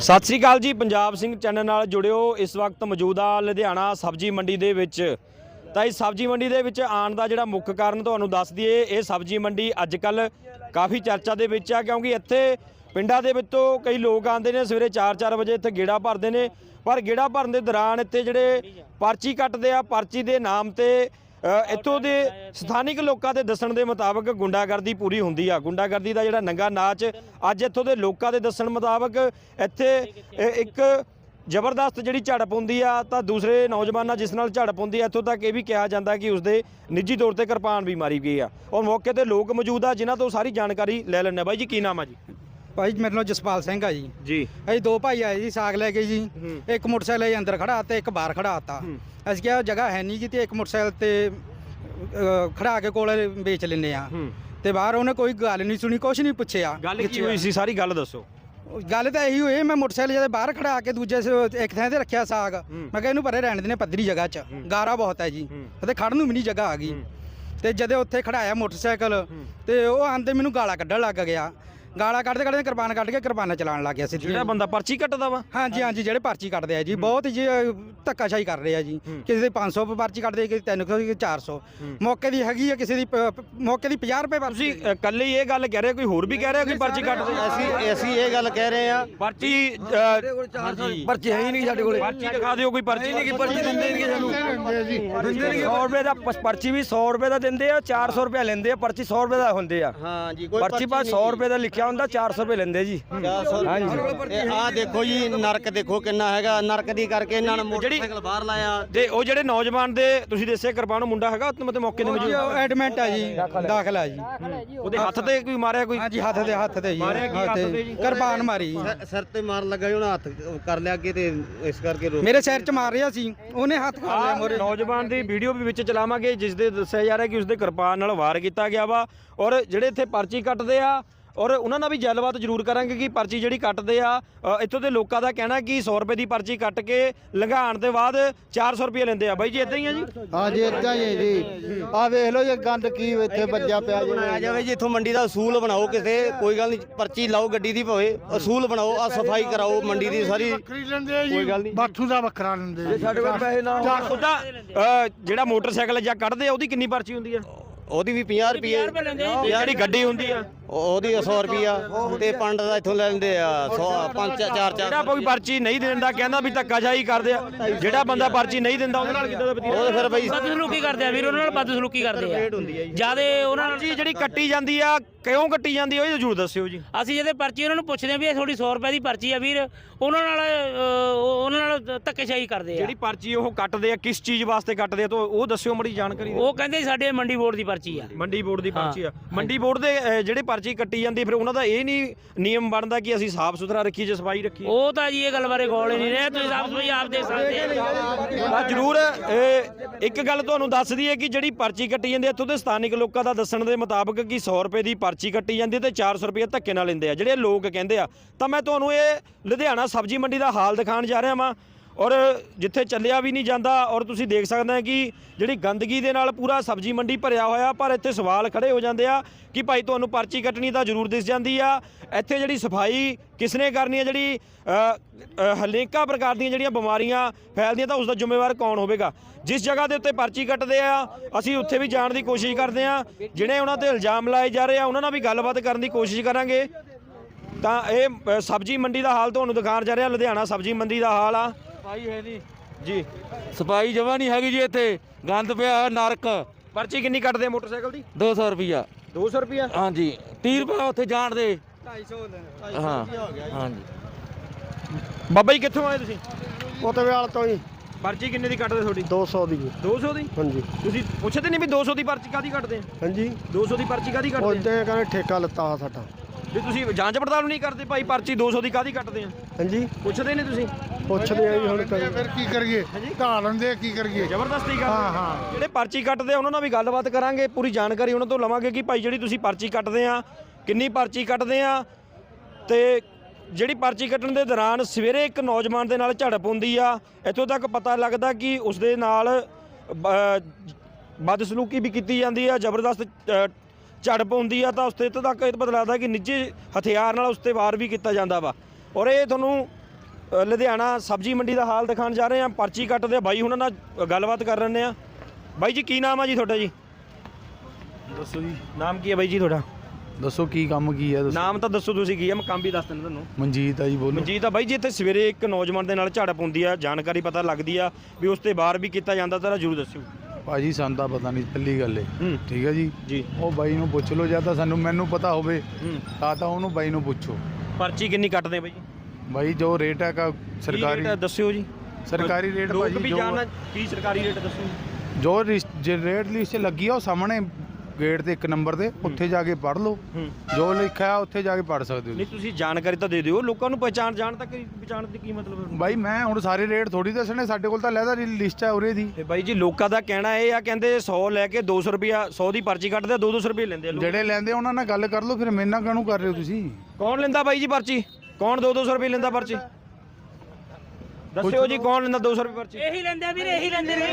ਸਤਿ ਸ੍ਰੀ ਅਕਾਲ ਜੀ, ਪੰਜਾਬ ਸਿੰਘ ਚੈਨਲ ਨਾਲ ਜੁੜਿਓ। ਇਸ ਵਕਤ ਮੌਜੂਦਾ ਲੁਧਿਆਣਾ ਸਬਜ਼ੀ ਮੰਡੀ ਦੇ ਵਿੱਚ। ਤਾਂ ਇਸ ਸਬਜ਼ੀ ਮੰਡੀ ਦੇ ਵਿੱਚ ਆਉਣ ਦਾ ਜਿਹੜਾ ਮੁੱਖ ਕਾਰਨ ਤੁਹਾਨੂੰ ਦੱਸ ਦਈਏ, ਇਹ ਸਬਜ਼ੀ ਮੰਡੀ ਅੱਜ ਕੱਲ ਕਾਫੀ ਚਰਚਾ ਦੇ ਵਿੱਚ ਆ, ਕਿਉਂਕਿ ਇੱਥੇ ਪਿੰਡਾਂ ਦੇ ਵਿੱਚੋਂ ਕਈ ਲੋਕ ਆਉਂਦੇ ਨੇ, ਸਵੇਰੇ 4-4 ਵਜੇ ਇੱਥੇ ਗੇੜਾ ਭਰਦੇ ਨੇ। ਪਰ ਗੇੜਾ ਭਰਨ ਦੇ ਦੌਰਾਨ ਇੱਥੇ ਜਿਹੜੇ ਪਰਚੀ ਕੱਟਦੇ ਆ, ਪਰਚੀ ਦੇ ਨਾਮ ਤੇ ਇੱਥੋਂ ਦੇ ਸਥਾਨਿਕ ਲੋਕਾਂ ਦੇ ਦੱਸਣ ਦੇ ਮੁਤਾਬਕ ਗੁੰਡਾਗਰਦੀ ਪੂਰੀ ਹੁੰਦੀ ਆ। ਗੁੰਡਾਗਰਦੀ ਦਾ ਜਿਹੜਾ ਨੰਗਾ ਨਾਚ ਅੱਜ ਇੱਥੋਂ ਦੇ ਲੋਕਾਂ ਦੇ ਦੱਸਣ ਮੁਤਾਬਕ ਇੱਥੇ ਇੱਕ ਜ਼ਬਰਦਸਤ ਜਿਹੜੀ ਝੜਪ ਹੁੰਦੀ ਆ ਤਾਂ ਦੂਸਰੇ ਨੌਜਵਾਨਾਂ ਜਿਸ ਨਾਲ ਝੜਪ ਹੁੰਦੀ ਆ, ਇੱਥੋਂ ਤੱਕ ਇਹ ਵੀ ਕਿਹਾ ਜਾਂਦਾ ਕਿ ਉਸਦੇ ਨਿੱਜੀ ਤੌਰ ਤੇ ਕਿਰਪਾਨ ਵੀ ਮਾਰੀ ਗਈ ਆ। ਔਰ ਮੌਕੇ ਤੇ ਲੋਕ ਮੌਜੂਦ ਆ, ਜਿਨ੍ਹਾਂ ਤੋਂ ਸਾਰੀ ਜਾਣਕਾਰੀ ਲੈ ਲੈਣੇ ਬਾਈ ਜੀ, ਕੀ ਨਾਮ ਆ ਜੀ? ਭਾਈ ਮੇਰੇ ਨਾਲ ਜਸਪਾਲ ਸਿੰਘ ਆ ਜੀ। ਜੀ। ਅਸੀਂ ਦੋ ਭਾਈ ਆਏ ਜੀ ਸਾਗ ਲੈ ਕੇ ਜੀ। ਇੱਕ ਮੋਟਰਸਾਈਕਲ ਇਹ ਅੰਦਰ ਖੜਾ ਤੇ ਇੱਕ ਬਾਹਰ ਖੜਾ ਆਤਾ। ਅਸੀਂ ਕਿਹਾ ਜਗ੍ਹਾ ਹੈ ਨਹੀਂ ਜੀ ਤੇ ਇੱਕ ਮੋਟਰਸਾਈਕਲ ਤੇ ਅ, ਖੜਾ ਕੇ ਕੋਲ ਵੇਚ ਲੈਨੇ ਆ। ਤੇ ਬਾਹਰ ਉਹਨੇ ਕੋਈ ਗੱਲ ਨਹੀਂ ਸੁਣੀ ਕੁਛ ਨਹੀਂ ਪੁੱਛਿਆ। ਗੱਲ ਕੀ ਹੋਈ ਸੀ? ਸਾਰੀ ਗੱਲ ਦੱਸੋ। ਗੱਲ ਤਾਂ ਇਹੀ ਹੋਈ ਮੈਂ ਮੋਟਰਸਾਈਕਲ ਜਦੇ ਬਾਹਰ ਖੜਾ ਕੇ ਦੂਜੇ ਸ- ਇੱਕ ਥਾਂ ਤੇ ਰੱਖਿਆ ਸਾਗ। ਮੈਂ ਕਿਹਾ ਇਹਨੂੰ ਪਰੇ ਰਹਿਣ ਦੇਣੇ ਪੱਧਰੀ ਜਗ੍ਹਾ 'ਚ। ਗਾਰਾ ਬਹੁਤ ਹੈ ਜੀ। ਤੇ ਖੜਨ ਨੂੰ ਵੀ ਨਹੀਂ ਜਗ੍ਹਾ ਆ ਗਈ। ਤੇ ਜਦੇ ਉੱਥੇ ਖੜਾਇਆ ਮੋਟਰਸਾਈਕਲ। ਤੇ ਉਹ ਆਂਦੇ ਮੈਨੂੰ ਗਾਲਾਂ ਕੱਢਣ ਲੱਗ ਗਿਆ। ਗਾਲਾਂ ਕੱਢਦੇ ਕੱਢਦੇ ਕਿਰਪਾਨ ਕੱਢ ਕੇ ਕਿਰਪਾਨਾਂ ਚਲਾਉਣ ਲੱਗ ਗਿਆ ਸਿੱਧੀ। ਜਿਹੜਾ ਬੰਦਾ ਪਰਚੀ ਕੱਟਦਾ ਵਾ? ਹਾਂਜੀ ਹਾਂਜੀ ਜਿਹੜੇ ਪਰਚੀ ਕੱਟਦੇ ਆ ਜੀ ਬਹੁਤ ਜੀ ਧੱਕਾਸ਼ਾਹੀ ਕਰ ਰਹੇ ਆ ਜੀ। ਕਿਸੇ ਦੇ 500 ਰੁਪਏ ਪਰਚੀ ਕੱਟਦੇ ਕਿਸੇ ਦੀ 300 ਕਿਸੇ ਦੀ 400 ਹੂੰ। ਮੌਕੇ ਦੀ ਹੈਗੀ ਆ ਕਿਸੇ ਦੀ ਪ- ਪ- ਮੌਕੇ ਦੀ 50 ਰੁਪਏ ਤੁਸੀਂ ਪਰਚੀ ਅ, ਇਕੱਲੇ ਹੀ ਇਹ ਗੱਲ ਕਹਿ ਰਹੇ ਹੋ ਕੋਈ ਹੋਰ ਵੀ ਕਹਿ ਰਿਹਾ ਕੋਈ ਪਰਚੀ ਕੱਟਦੇ ਅਸੀਂ ਅਸੀਂ ਇਹ ਗੱਲ ਕਹਿ ਰਹੇ ਆ। ਪਰਚੀ ਅ, ਪਰਚੀ ਹੈ ਹੀ ਨਹੀਂ ਸਾਡੇ ਕੋਲੇ। ਪਰਚੀ ਦਿਖਾ ਦਿਓ ਕੋਈ ਪਰਚੀ। ਨਹੀਂ ਪਰਚੀ ਦਿੰਦੇ ਨਹੀਂ ਸਾਨੂੰ। 100 ਰੁਪਏ ਦਾ ਪ- ਪਰਚੀ ਵੀ 100 ਰੁਪਏ ਦਾ ਦਿੰਦੇ ਆ 400 ਰੁਪਏ ਲੈਂਦੇ ਆ ਪਰਚੀ 100 ਰੁਪਏ ਦਾ ਹੁੰਦੇ ਆ। ਹਾਂ ਜੀ ਕੋਈ ਪਰਚੀ ਪਰ 100 ਰੁਪਏ ਦਾ ਲਿਖਿਆ ਹੁੰਦਾ 400 ਰੁਪਏ ਲੈਂਦੇ ਜੀ। ਹਾਂਜੀ। ਆ ਦੇਖੋ ਜੀ ਨਰਕ ਦੇਖੋ ਕਿੰਨਾ ਹੈਗਾ। ਨਰਕ ਦੀ ਕਰਕੇ ਇਹਨਾਂ ਨੇ ਮੋਟਰਸਾਈਕਲ ਬਾਹਰ ਲਾਇਆ। ਤੇ ਉਹ ਜਿਹੜੇ ਨੌਜਵਾਨ ਦੇ ਤੁਸੀਂ ਦੱਸਿਆ ਕਿਰਪਾਨ ਮੁੰਡਾ ਹੈਗਾ ਉੱਤੇ ਮਤੇ ਮੌਕੇ ਤੇ ਮੌਜੂਦ? ਐਡਮਿਟ ਆ ਜੀ ਦਾਖਲ ਆ ਜੀ। ਉਹਦੇ ਹੱਥ ਤੇ ਕੋਈ ਮਾਰਿਆ ਕੋਈ? ਹਾਂਜੀ ਹੱਥ ਦੇ ਹੱਥ ਤੇ ਜੀ। ਮਾਰਿਆ ਕੀ ਹੱਥ ਤੇ ਜੀ? ਕਿਰਪਾਨ ਮਾਰੀ ਸਿਰ ਤੇ ਮਾਰ ਲੱਗਾ ਜੀ ਉਹਨਾਂ ਹੱਥ ਕਰ ਲਿਆ ਅੱਗੇ ਤੇ ਇਸ ਕਰਕੇ ਰੋ ਮੇਰੇ ਸਿਰ 'ਚ ਮਾਰ ਰਿਹਾ ਸੀ। ਉਹਨੇ ਹੱਥ ਕਰ ਲਿਆ ਮੋਰੇ। ਨੌਜਵਾਨ ਦੀ ਵੀਡੀਓ ਵੀ ਵਿੱਚ ਚਲਾਵਾਂਗੇ ਜਿਸ ਦੇ ਦੱਸਿਆ ਜਾ ਰਿਹਾ ਕਿ ਉਸਦੇ ਕਿਰਪਾਨ ਨਾਲ ਵਾਰ ਕੀਤਾ ਗਿਆ ਵਾ। ਔਰ ਜਿਹੜੇ ਇੱਥੇ ਪਰਚੀ ਕੱਟਦੇ ਆ ਔਰ ਉਹਨਾਂ ਨਾਲ ਵੀ ਗੱਲਬਾਤ ਜ਼ਰੂਰ ਕਰਾਂਗੇ ਕਿ ਪਰਚੀ ਜਿਹੜੀ ਕੱਟਦੇ ਆ ਅ, ਇੱਥੋਂ ਦੇ ਲੋਕਾਂ ਦਾ ਕਹਿਣਾ ਕਿ 100 ਰੁਪਏ ਦੀ ਪਰਚੀ ਕੱਟ ਕੇ ਲੰਘਾਉਣ ਦੇ ਬਾਅਦ 400 ਰੁਪਏ ਲੈਂਦੇ ਆ। ਬਾਈ ਜੀ ਇਦਾਂ ਹੀ ਆ ਜੀ? ਹਾਂ ਜੀ ਇਦਾਂ ਹੀ ਹੈ ਜੀ। ਆ ਵੇਖ ਲਓ ਜੇ ਗੰਦ ਕੀ ਇੱਥੇ ਵੱਜਾ ਪਿਆ ਜੀ। ਬਣਾਇਆ ਜਾਵੇ ਜੀ ਇੱਥੋਂ ਮੰਡੀ ਦਾ ਅਸੂਲ ਬਣਾਓ ਕਿਸੇ ਕੋਈ ਗੱਲ ਨਹੀਂ ਪਰਚੀ ਲਾਓ ਗੱਡੀ ਦੀ ਭਵੇ ਅਸੂਲ ਬਣਾਓ ਆ ਸਫ਼ਾਈ ਕਰਾਓ ਮੰਡੀ ਦੀ ਸਾਰੀ। ਵੱਖਰੀ ਲੈਂਦੇ ਆ ਕੋਈ ਗੱਲ ਨਹੀਂ। ਬਾਥੂ ਦਾ ਵੱਖਰਾ ਲੈਂਦੇ ਸਾਡੇ ਕੋਲ ਪੈਸੇ ਨਾ ਉਹਦਾ ਅ, ਜਿਹੜਾ ਮੋਟਰਸਾਈਕਲ ਜਾਂ ਕੱਢਦੇ ਆ ਉਹਦੀ ਕਿੰਨੀ ਪਰਚੀ ਹੁੰਦੀ ਆ? ਉਹਦੀ ਵੀ 50 ਰੁਪਏ। ਜਿਹੜੀ ਗੱਡੀ ਹੁੰਦੀ ਆ। ਉਹਦੀ 100 ਰੁਪਿਆ ਤੇ ਪੰਡ ਦਾ ਇੱਥੋਂ ਲੈ ਲੈਂਦੇ ਆ 100 5 4 ਜਿਹੜਾ 4 ਕੋਈ ਪਰਚੀ ਨਹੀਂ ਦਿੰਦਾ ਕਹਿੰਦਾ ਵੀ ਧੱਕਾਸ਼ਾਹੀ ਕਰਦੇ ਆ ਜਿਹੜਾ ਬੰਦਾ ਪਰਚੀ ਨਹੀਂ ਦਿੰਦਾ ਉਹਦੇ ਨਾਲ ਕਿੱਦਾਂ ਦਾ ਵਤੀਰਾ ਉਹ ਫਿਰ ਬਈ ਬਦਸਲੂਕੀ ਕਰਦੇ ਆ ਵੀਰ ਉਹਨਾਂ ਨਾਲ ਬਦਸਲੂਕੀ ਕਰਦੇ ਆ। ਜਿਆਦੇ ਉਹਨਾਂ ਨਾਲ ਪਰਚੀ ਜਿਹੜੀ ਕੱਟੀ ਜਾਂਦੀ ਆ ਕਿਉਂ ਕੱਟੀ ਜਾਂਦੀ ਆ ਉਹ ਜ਼ਰੂਰ ਦੱਸਿਓ ਜੀ। ਅਸੀਂ ਜਿਹਦੇ ਪਰਚੀ ਉਹਨਾਂ ਨੂੰ ਪੁੱਛਦੇ ਆ ਵੀ ਇਹ ਥੋੜੀ 100 ਰੁਪਏ ਦੀ ਪਰਚੀ ਆ ਵੀਰ ਉਹਨਾਂ ਨਾਲ ਅਹ, ਉਹਨਾਂ ਨਾਲ ਧੱਕੇਸ਼ਾਹੀ ਕਰਦੇ ਆ। ਜਿਹੜੀ ਪਰਚੀ ਉਹ ਕੱਟਦੇ ਆ ਕਿਸ ਚੀਜ਼ ਵਾਸਤੇ ਕੱਟਦੇ ਆ ਤਾਂ ਉਹ ਦੱਸਿਓ ਮੜੀ ਜਾਣਕਾਰੀ ਦਿਓ। ਉਹ ਕਹਿੰਦੇ ਸਾਡੇ ਮੰਡੀ ਬੋਰਡ ਦੀ ਪਰਚੀ ਆ। ਮੰਡੀ ਬੋਰਡ ਦੀ ਪਰਚੀ ਆ। ਮੰਡੀ ਬੋਰਡ ਦੇ ਜਿਹੜੇ ਪਰਚੀ ਕੱਟੀ ਜਾਂਦੀ ਫਿਰ ਉਹਨਾਂ ਦਾ ਇਹ ਨਹੀਂ ਨਿਯਮ ਬਣਦਾ ਕਿ ਅਸੀਂ ਸਾਫ਼ ਸੁਥਰਾ ਰੱਖੀਏ ਜੇ ਸਫ਼ਾਈ ਰੱਖੀਏ। ਉਹ ਤਾਂ ਜੀ ਇਹ ਗੱਲ ਬਾਰੇ ਗੌਲ ਹੀ ਨਹੀਂ ਰਿਹਾ ਤੁਸੀਂ ਆਪ ਸਭੀ ਆਪ ਦੇਖ ਸਕਦੇ ਆ ਤਾਂ ਜ਼ਰੂਰ ਇਹ ਇੱਕ ਗੱਲ ਤੁਹਾਨੂੰ ਦੱਸ ਦਈਏ ਕਿ ਜਿਹੜੀ ਪਰਚੀ ਕੱਟੀ ਜਾਂਦੀ ਹੈ ਇੱਥੋਂ ਦੇ ਸਥਾਨਿਕ ਲੋਕਾਂ ਦਾ ਦੱਸਣ ਦੇ ਮੁਤਾਬਕ ਕਿ 100 ਰੁਪਏ ਦੀ ਪਰਚੀ ਕੱਟੀ ਜਾਂਦੀ ਹੈ ਤੇ 400 ਰੁਪਏ ਧੱਕੇ ਨਾਲ ਲੈਂਦੇ ਆ। ਜਿਹੜੇ ਲੋਕ ਕਹਿੰਦੇ ਆ ਤਾਂ ਮੈਂ ਤੁਹਾਨੂੰ ਇਹ ਲੁਧਿਆਣਾ ਸਬਜ਼ੀ ਮੰਡੀ ਦਾ ਹਾਲ ਦਿਖਾਉਣ ਜਾ ਰਿਹਾ ਵਾਂ। ਔਰ ਜਿੱਥੇ ਚੱਲਿਆ ਵੀ ਨਹੀਂ ਜਾਂਦਾ, ਔਰ ਤੁਸੀਂ ਦੇਖ ਸਕਦੇ ਆ ਕਿ ਜਿਹੜੀ ਗੰਦਗੀ ਦੇ ਨਾਲ ਪੂਰਾ ਸਬਜ਼ੀ ਮੰਡੀ ਭਰਿਆ ਹੋਇਆ, ਪਰ ਇੱਥੇ ਸਵਾਲ ਖੜੇ ਹੋ ਜਾਂਦੇ ਆ ਕਿ ਭਾਈ ਤੁਹਾਨੂੰ ਪਰਚੀ ਕੱਟਣੀ ਤਾਂ ਜ਼ਰੂਰ ਦਿਸ ਜਾਂਦੀ ਆ। ਇੱਥੇ ਜਿਹੜੀ ਸਫ਼ਾਈ ਕਿਸਨੇ ਕਰਨੀ ਹੈ ਜਿਹੜੀ ਹਲੇਕਾ ਪ੍ਰਕਾਰ ਦੀਆਂ ਜਿਹੜੀਆਂ ਬਿਮਾਰੀਆਂ ਫੈਲਦੀਆਂ, ਤਾਂ ਉਸ ਦਾ ਜ਼ਿੰਮੇਵਾਰ ਕੌਣ ਹੋਵੇਗਾ? ਜਿਸ ਜਗ੍ਹਾ ਦੇ ਉੱਤੇ ਪਰਚੀ ਕੱਟਦੇ ਆ, ਅਸੀਂ ਉੱਥੇ ਵੀ ਜਾਣ ਦੀ ਕੋਸ਼ਿਸ਼ ਕਰਦੇ ਆ। ਜਿਹੜੇ ਉਹਨਾਂ ਤੇ ਇਲਜ਼ਾਮ ਲਾਏ ਜਾ ਰਹੇ ਆ, ਉਹਨਾਂ ਨਾਲ ਵੀ ਗੱਲਬਾਤ ਕਰਨ ਦੀ ਕੋਸ਼ਿਸ਼ ਕਰਾਂਗੇ। ਤਾਂ ਇਹ ਸਬਜ਼ੀ ਮੰਡੀ ਦਾ ਹਾਲ ਤੁਹਾਨੂੰ ਦਿਖਾਉਣ ਜਾ ਰਿਹਾ ਲੁਧਿਆਣਾ ਸਬਜ਼ੀ ਮੰਡੀ ਦਾ ਹਾਲ ਆ। ਸਫ਼ਾਈ ਹੈ ਨਹੀਂ। ਜੀ ਸਫ਼ਾਈ ਜਮਾ ਨਹੀਂ ਹੈਗੀ ਜੀ ਇੱਥੇ। ਗੰਦ ਪਿਆ ਨਰਕ। ਪਰਚੀ ਕਿੰਨੀ ਕੱਟਦੇ ਆ ਮੋਟਰਸਾਈਕਲ ਦੀ? 200 ਰੁਪਿਆ 200 ਰੁਪਿਆ ਹਾਂਜੀ। 30 ਰੁਪਏ ਉੱਥੇ ਜਾਣ ਦੇ। 250 ਹਾਂ। ਹਾਂਜੀ। ਬਾਬਾ ਜੀ ਕਿੱਥੋਂ ਆਏ ਤੁਸੀਂ? ਉਤਵੇਲ ਤੋਂ ਹੀ ਪਰਚੀ ਕਿੰਨੇ ਦੀ ਕੱਟਦੇ ਤੁਹਾਡੀ? 200 ਦੀ 200 ਦੀ ਹਾਂਜੀ। ਤੁਸੀਂ ਪੁੱਛਦੇ ਨਹੀਂ ਵੀ 200 ਦੀ ਪਰਚੀ ਕਾਦੀ ਕੱਟਦੇ ਆ? ਹਾਂਜੀ। 200 ਦੀ ਪਰਚੀ ਕਾਦੀ ਕੱਟਦੇ ਆ? ਉਹਦੇ ਕਹਿੰਦੇ ਠੇਕਾ ਲੱਤਾ ਸਾਡਾ। ਵੀ ਤੁਸੀਂ ਜਾਂਚ ਪੜਤਾਲ ਨਹੀਂ ਕਰਦੇ ਭਾਈ ਪਰਚੀ 200 ਦੀ ਕਾਦੀ ਕੱਟਦੇ ਆ? ਹਾਂਜੀ। ਪੁੱਛਦੇ ਨਹੀਂ ਤੁਸੀਂ? ਪੁੱਛਦੇ ਆ ਜੀ ਹੁਣ ਤਾਂ ਫਿਰ ਕੀ ਕਰੀਏ? ਢਾ ਲੈਂਦੇ ਆ, ਕੀ ਕਰੀਏ? ਜ਼ਬਰਦਸਤੀ ਕਰਦੇ ਹਾਂ, ਹਾਂ। ਜਿਹੜੇ ਪਰਚੀ ਕੱਟਦੇ ਆ ਉਹਨਾਂ ਨਾਲ ਵੀ ਗੱਲਬਾਤ ਕਰਾਂਗੇ ਪੂਰੀ ਜਾਣਕਾਰੀ ਉਹਨਾਂ ਤੋਂ ਲਵਾਂਗੇ ਕਿ ਭਾਈ ਜਿਹੜੀ ਤੁਸੀਂ ਪਰਚੀ ਕੱਟਦੇ ਆ ਕਿੰਨੀ ਪਰਚੀ ਕੱਟਦੇ ਆ ਤੇ ਜਿਹੜੀ ਪਰਚੀ ਕੱਟਣ ਦੇ ਦੌਰਾਨ ਸਵੇਰੇ ਇੱਕ ਨੌਜਵਾਨ ਦੇ ਨਾਲ ਝੜਪ ਹੁੰਦੀ ਆ ਇੱਥੋਂ ਤੱਕ ਪਤਾ ਲੱਗਦਾ ਕਿ ਉਸ ਦੇ ਨਾਲ ਬਦਸਲੂਕੀ ਵੀ ਕੀਤੀ ਜਾਂਦੀ ਆ ਜ਼ਬਰਦਸਤ ਅ, ਝੜਪ ਹੁੰਦੀ ਆ ਤਾਂ ਉਸ ਤੇ ਇੱਥੋਂ ਤੱਕ ਇਹ ਪਤਾ ਲੱਗਦਾ ਕਿ ਨਿੱਜੀ ਹਥਿਆਰ ਨਾਲ ਉਸ ਤੇ ਵਾਰ ਵੀ ਕੀਤਾ ਜਾਂਦਾ ਵਾ। ਔਰ ਇਹ ਤੁਹਾਨੂੰ ਅ, ਲੁਧਿਆਣਾ ਸਬਜ਼ੀ ਮੰਡੀ ਦਾ ਹਾਲ ਦਿਖਾਉਣ ਜਾ ਰਹੇ ਹਾਂ। ਪਰਚੀ ਕੱਟਦੇ ਆ ਬਾਈ ਉਹਨਾਂ ਨਾਲ ਗੱਲਬਾਤ ਕਰ ਰਹੇ ਆ ਬਾਈ ਜੀ ਕੀ ਨਾਮ ਆ ਜੀ ਤੁਹਾਡਾ ਜੀ? ਦੱਸੋ ਜੀ। ਨਾਮ ਕੀ ਹੈ ਬਾਈ ਜੀ ਤੁਹਾਡਾ? ਦੱਸੋ ਕੀ ਕੰਮ ਕੀ ਹੈ ਦੱਸੋ। ਨਾਮ ਤਾਂ ਦੱਸੋ ਤੁਸੀਂ ਕੀ ਹੈ ਮੈਂ ਕੰਮ ਵੀ ਦੱਸ ਦਿੰਦਾ ਤੁਹਾਨੂੰ। ਮਨਜੀਤ ਆ ਜੀ ਬੋਲੋ। ਮਨਜੀਤ ਆ ਬਾਈ ਜੀ ਇੱਥੇ ਸਵੇਰੇ ਇੱਕ ਨੌਜਵਾਨ ਦੇ ਨਾਲ ਝੜਪ ਹੁੰਦੀ ਆ ਜਾਣਕਾਰੀ ਪਤਾ ਲੱਗਦੀ ਆ ਵੀ ਉਸ ਤੇ ਬਾਹਰ ਵੀ ਕੀਤਾ ਜਾਂਦਾ ਤਾਂ ਜਰੂਰ ਦੱਸਿਓ। ਭਾਜੀ ਸਾਨੂੰ ਤਾਂ ਪਤਾ ਨਹੀਂ ਪਹਿਲੀ ਗੱਲ ਏ। ਹੂੰ। ਠੀਕ ਹੈ ਜੀ? ਜੀ। ਉਹ ਬਾਈ ਨੂੰ ਪੁੱਛ ਲਓ ਜਾਂ ਤਾਂ ਸਾਨੂੰ ਮੈਨੂੰ ਪਤਾ ਹੋਵੇ ਹੂੰ। ਤਾਂ ਤਾਂ ਉਹਨੂੰ ਬਾਈ ਨੂੰ ਪੁੱਛੋ। ਪਰਚੀ ਕਿੰਨੀ ਕੱਟਦੇ ਬਾਈ ਜੀ? ਬਾਈ ਜੋ ਰੇਟ ਹੈ ਕਾ ਕੀ ਸਰਕਾਰੀ ਰੇਟ ਦੱਸਿਓ ਜੀ। ਸਰਕਾਰੀ ਰੇਟ ਲੋਕ ਭਾਜੀ ਵੀ ਜੋ ਜਾਣਨਾ ਕੀ ਸਰਕਾਰੀ ਰੇਟ ਦੱਸੋ ਜੋ। ਰਿਸ- ਜੇ ਰੇਟ ਲਿਸਟ ਲੱਗੀ ਆ ਉਹ ਸਾਹਮਣੇ ਗੇਟ ਤੇ ਇੱਕ ਨੰਬਰ ਤੇ ਉੱਥੇ ਜਾ ਕੇ ਪੜ੍ਹ ਲਓ। ਹੂੰ। ਜੋ ਲਿਖਿਆ ਉੱਥੇ ਜਾ ਕੇ ਪੜ੍ਹ ਸਕਦੇ ਹੋ ਨਹੀਂ ਤੁਸੀਂ। ਜਾਣਕਾਰੀ ਤਾਂ ਦੇ ਦਿਓ। ਲੋਕਾਂ ਨੂੰ ਪਹਿਚਾਣ ਜਾਣ ਤੱਕ ਪਛਾਣ ਦੀ ਕੀ ਮਤਲਬ ਹੈ? ਬਾਈ ਮੈਂ ਹੁਣ ਸਾਰੇ ਰੇਟ ਥੋੜੀ ਦੱਸਣੇ ਸਾਡੇ ਕੋਲ ਤਾਂ ਲੈਦਾ ਲਿਸਟ ਹੈ ਉਰੇ ਦੀ। ਤੇ ਬਾਈ ਜੀ ਲੋਕਾਂ ਦਾ ਕਹਿਣਾ ਇਹ ਆ ਕਹਿੰਦੇ 100 ਲੈ ਕੇ 200 ਰੁਪਿਆ 100 ਦੀ ਪਰਚੀ ਕੱਟਦੇ 2-200 ਰੁਪਏ ਲੈਂਦੇ ਆ ਲੋਕ। ਜਿਹੜੇ ਲੈਂਦੇ ਉਹਨਾਂ ਨਾਲ ਗੱਲ ਕਰ ਲਓ ਫਿਰ ਮੇਰੇ ਨਾਲ ਕਾਹਨੂੰ ਕਰ ਰਹੇ ਹੋ ਤੁਸੀਂ? ਕੌਣ ਲੈਂਦਾ ਬਾਈ ਜੀ ਪਰਚੀ? ਕੌਣ 2-200 ਰੁਪਏ ਲੈਂਦਾ ਪਰਚੀ? ਦੱਸਿਓ ਜੀ ਕੌਣ ਲੈਂਦਾ 200 ਰੁਪਏ ਪਰਚੀ? ਇਹੀ ਲੈਂਦੇ ਆ ਵੀਰੇ ਇਹੀ ਲੈਂਦੇ ਨੇ।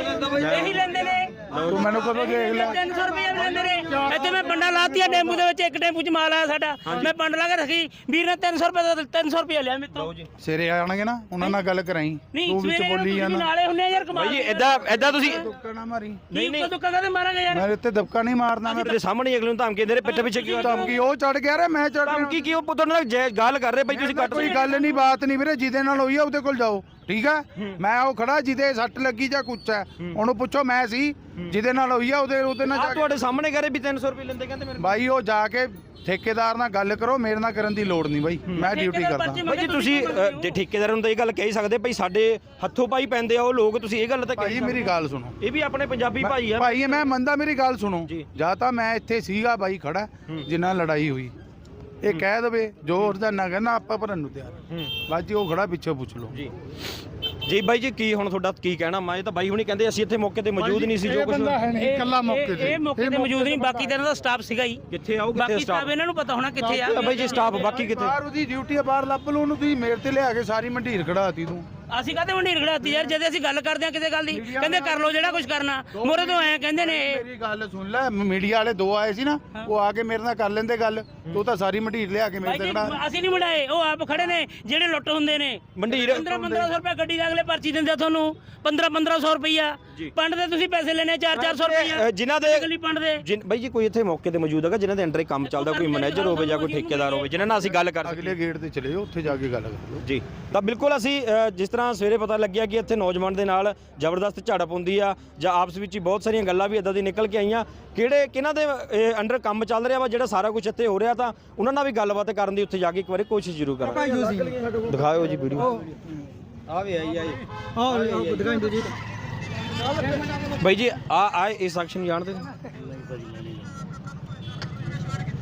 ਇਹੀ ਲੈਂਦੇ ਨੇ। ਤੂੰ ਮੈਨੂੰ ਕਦੋਂ ਦੇਖ ਲੈ 300 ਰੁਪਏ ਲੈਂਦੇ ਨੇ ਇੱਥੇ ਮੈਂ ਪੰਡਾ ਲਾਤੀ ਆ ਡੈਮੂ ਦੇ ਵਿੱਚ ਇੱਕ ਟੈਂਪੂ ਚ ਮਾਲ ਆਇਆ ਸਾਡਾ। ਮੈਂ ਪੰਡ ਲਾ ਕੇ ਰੱਖੀ। ਵੀਰ ਨੇ 300 ਰੁਪਏ ਦਾ 300 ਰੁਪਏ ਲਿਆ ਮੇਰੇ ਤੋਂ। ਸਵੇਰੇ ਆਣਗੇ ਨਾ ਉਹਨਾਂ ਨਾਲ ਗੱਲ ਕਰਾਈ। ਨਹੀਂ ਤੂੰ ਵਿੱਚ ਬੋਲੀ ਜਾਣਾ। ਨਾਲੇ ਹੁੰਨੇ ਆ ਯਾਰ ਕਮਾਲ ਬਾਈ ਜੀ ਐਦਾਂ ਐਦਾਂ ਤੁਸੀਂ ਧੱਕਾ ਨਾ ਮਾਰੀ। ਨਹੀਂ ਨਹੀਂ। ਦੁੱਕਾ ਕਦੇ ਮਾਰਾਂਗੇ ਯਾਰ? ਮੈਂ ਇੱਥੇ ਦਬਕਾ ਨਹੀਂ ਮਾਰਦਾ ਮੈਂ ਤੇਰੇ ਸਾਹਮਣੇ ਹੀ ਅਗਲੇ ਨੂੰ ਧਮਕੀ ਦੇ ਰਹੇ ਪਿੱਠ ਪਿੱਛੇ ਕੀ ਧਮਕੀ ਉਹ ਚੜ ਗਿਆ ਰੇ ਮੈਂ ਚੜ ਗਿਆ ਧਮਕੀ ਕੀ ਉਹ ਪੁੱਤਰ ਨਾਲ ਗੱਲ ਕਰ ਰਹੇ ਬਾਈ ਤੁਸੀਂ ਕੱਟ ਕੋਈ ਗੱਲ ਨਹੀਂ ਬਾਤ ਨਹੀਂ ਵੀਰੇ ਜਿਹਦੇ ਨਾਲ ਹੋਈ ਆ ਉਹਦੇ ਕੋਲ ਜਾਓ। ਠੀਕ ਆ? ਮੈਂ ਉਹ ਖੜਾ ਜਿਹਦੇ ਸੱਟ ਲੱਗੀ ਜਾਂ ਕੁਛ ਹੈ। ਉਹਨੂੰ ਪੁੱਛੋ ਮੈਂ ਸੀ। ਜਿਹਦੇ ਨਾਲ ਹੋਈ ਆ ਉਹਦੇ ਉਹਦੇ ਨਾਲ ਆ ਜਾ ਕੇ ਤੁਹਾਡੇ ਸਾਹਮਣੇ ਕਹ ਰਹੇ ਵੀ 300 ਰੁਪਏ ਲੈਂਦੇ ਕਹਿੰਦੇ ਮੇਰੇ ਬਾਈ ਉਹ ਜਾ ਕੇ ਠੇਕੇਦਾਰ ਨਾਲ ਗੱਲ ਕਰੋ ਮੇਰੇ ਨਾਲ ਕਰਨ ਦੀ ਲੋੜ ਨਹੀਂ ਬਾਈ। ਮੈਂ ਡਿਊਟੀ ਕਰਦਾ। ਬਾਈ ਜੀ ਤੁਸੀਂ ਅ, ਜੇ ਠੇਕੇਦਾਰਾਂ ਨੂੰ ਤਾਂ ਇਹ ਗੱਲ ਕਹਿ ਸਕਦੇ ਭਾਈ ਸਾਡੇ ਹੱਥੋਂ ਪਾਈ ਪੈਂਦੇ ਆ ਉਹ ਲੋਕ ਤੁਸੀਂ ਇਹ ਗੱਲ ਤਾਂ ਭਾਈ ਕਹੀ ਮੇਰੀ ਗੱਲ ਸੁਣੋ। ਇਹ ਵੀ ਆਪਣੇ ਪੰਜਾਬੀ ਭਾਈ ਆ। ਭਾਈ ਮੈਂ ਮੰਨਦਾ ਮੇਰੀ ਗੱਲ ਸੁਣੋ। ਜੀ। ਜਾਂ ਤਾਂ ਮੈਂ ਇੱਥੇ ਸੀਗਾ ਬਾਈ ਖੜਾ ਜਿੰਨਾ ਲੜਾਈ ਹੋਈ। ਇਹ ਕਹਿ ਦਵੇ ਜੋ ਰੋਜ਼ਾਨਾ ਕਹਿੰਦਾ ਆਪਾਂ ਭਰਨ ਨੂੰ ਤਿਆਰ। ਹੂੰ। ਬਾਜੀ ਉਹ ਖੜਾ ਪਿੱਛੇ ਪੁੱਛ ਲਓ। ਜੀ। ਜੀ ਬਾਈ ਜੀ ਕੀ ਹੁਣ ਤੁਹਾਡਾ ਕੀ ਕਹਿਣਾ? ਮੈਂ ਇਹ ਤਾਂ ਬਾਈ ਹੁਣੀ ਕਹਿੰਦੇ ਅਸੀਂ ਇੱਥੇ ਮੌਕੇ ਤੇ ਮੌਜੂਦ ਨਹੀਂ ਸੀ ਜੋ ਇਹ ਕੁਝ ਬੰਦਾ ਹੈ ਨਹੀਂ ਇਕੱਲਾ ਮੌਕੇ ਤੇ। ਇਹ ਮੌਕੇ ਤੇ ਮੌਜੂਦ ਨਹੀਂ ਬਾਕੀ ਤਾਂ ਇਹਨਾਂ ਦਾ ਸਟਾਫ ਸੀਗਾ ਹੀ ਕਿੱਥੇ ਆਉ ਕਿੱਥੇ ਬਾਕੀ ਸਟਾਫ ਸਟਾਫ? ਇਹਨਾਂ ਨੂੰ ਪਤਾ ਹੋਣਾ ਕਿੱਥੇ ਆ। ਬਾਈ ਜੀ ਸਟਾਫ ਬਾਕੀ ਕਿੱਥੇ? ਬਾਹਰ ਉਹਦੀ ਡਿਊਟੀ ਆ ਬਾਹਰ ਲੱਭ ਲਓ ਉਹਨੂੰ ਤੁਸੀਂ ਮੇਰੇ ਤੇ ਲਿਆ ਕੇ ਸਾਰੀ ਮੰਡੀਰ ਖੜਾਤੀ ਤੂੰ। ਅਸੀਂ ਕਾਹਤੇ ਮੰਡੀਰ ਖੜਾਤੀ ਯਾਰ? ਜਦ ਅਸੀਂ ਗੱਲ ਕਰਦੇ ਆ ਕਿਸੇ ਗੱਲ ਦੀ ਕਹਿੰਦੇ ਕਰ ਲਓ ਜਿਹੜਾ ਕੁਝ ਕਰਨਾ। ਮੋਰੇ ਤੋਂ ਐ ਕਹਿੰਦੇ ਨੇ। ਮੇਰੀ ਗੱਲ ਸੁਣ ਲੈ ਮੀਡੀਆ ਵਾਲੇ ਦੋ ਆਏ ਸੀ ਨਾ ਉਹ ਆ ਕੇ ਮੇਰੇ ਨਾਲ ਕਰ ਲੈਂਦੇ ਗੱਲ। ਤੂੰ ਤਾਂ ਸਾਰੀ ਮੰਡੀਰ ਲਿਆ ਕੇ ਮੇਰੇ ਤੇ ਖੜਾ। ਅਸੀਂ ਨਹੀਂ ਬਣਾਏ ਉਹ ਆਪ ਖੜੇ ਨੇ ਜਿਹੜੇ ਲੁੱਟ ਹੁੰਦੇ ਨੇ। ਮੰਡੀਰ 15 1500 ਰੁਪਏ ਗੱਡੀ ਦੇ ਅਗਲੇ ਪਰਚੀ ਦਿੰਦੇ ਆ ਤੁਹਾਨੂੰ 15 1500 ਰੁਪਈਆ। ਪੰਡ ਦੇ ਤੁਸੀਂ ਪੈਸੇ ਲੈਣੇ 4 400 ਰੁਪਈਆ। ਜਿਨ੍ਹਾਂ ਦੇ ਅਗਲੀ ਪੰਡ ਦੇ। ਬਾਈ ਜੀ ਕੋਈ ਇੱਥੇ ਮੌਕੇ ਤੇ ਮੌਜੂਦ ਹੈਗਾ ਜਿਨ੍ਹਾਂ ਦੇ ਅੰਡਰ ਕੰਮ ਚੱਲਦਾ ਕੋਈ ਮੈਨੇਜਰ ਹੋਵੇ ਜਾਂ ਕੋਈ ਠੇਕੇਦਾਰ ਹੋਵੇ ਜਿਨ੍ਹਾਂ ਨਾਲ ਅਸੀਂ ਗੱਲ ਕਰ ਸਕੀਏ। ਅਗਲੇ ਗੇਟ ਤੇ ਚਲੇ ਜਾਓ ਉੱਥੇ ਜਾ ਕੇ ਗੱਲ ਕਰ ਲਓ। ਜੀ। ਤਾਂ ਬਿਲਕੁਲ ਅਸੀਂ ਜਿਸ ਤਰ੍ਹਾਂ ਸਵੇਰੇ ਪਤਾ ਲੱਗਿਆ ਕਿ ਇੱਥੇ ਨੌਜਵਾਨ ਦੇ ਨਾਲ ਜ਼ਬਰਦਸਤ ਝੜਪ ਹੁੰਦੀ ਆ ਜਾਂ ਆਪਸ ਵਿੱਚ ਹੀ ਬਹੁਤ ਸਾਰੀਆਂ ਗੱਲਾਂ ਵੀ ਇਦਾਂ ਦੀ ਨਿਕਲ ਕੇ ਆਈਆਂ। ਕਿਹੜੇ ਕਿਹਨਾਂ ਦੇ ਅੰਡਰ ਕੰਮ ਚੱਲ ਰਿਹਾ ਵਾ? ਜਿਹੜਾ ਸਾਰਾ ਕੁਝ ਇੱਥੇ ਹੋ ਰਿਹਾ ਤਾਂ ਉਹਨਾਂ ਨਾਲ ਵੀ ਗੱਲਬਾਤ ਕਰਨ ਦੀ ਉੱਥੇ ਜਾ ਕੇ ਇੱਕ ਵਾਰੀ ਕੋਸ਼ਿਸ਼ ਜ਼ਰੂਰ ਕਰਾਂਗੇ। ਦਿਖਾਓ ਜੀ ਵੀਡੀਓ ਬਾਈ ਜੀ ਆ ਆਏ ਇਸ ਐਕਸ਼ਨ ਜਾਣਦੇ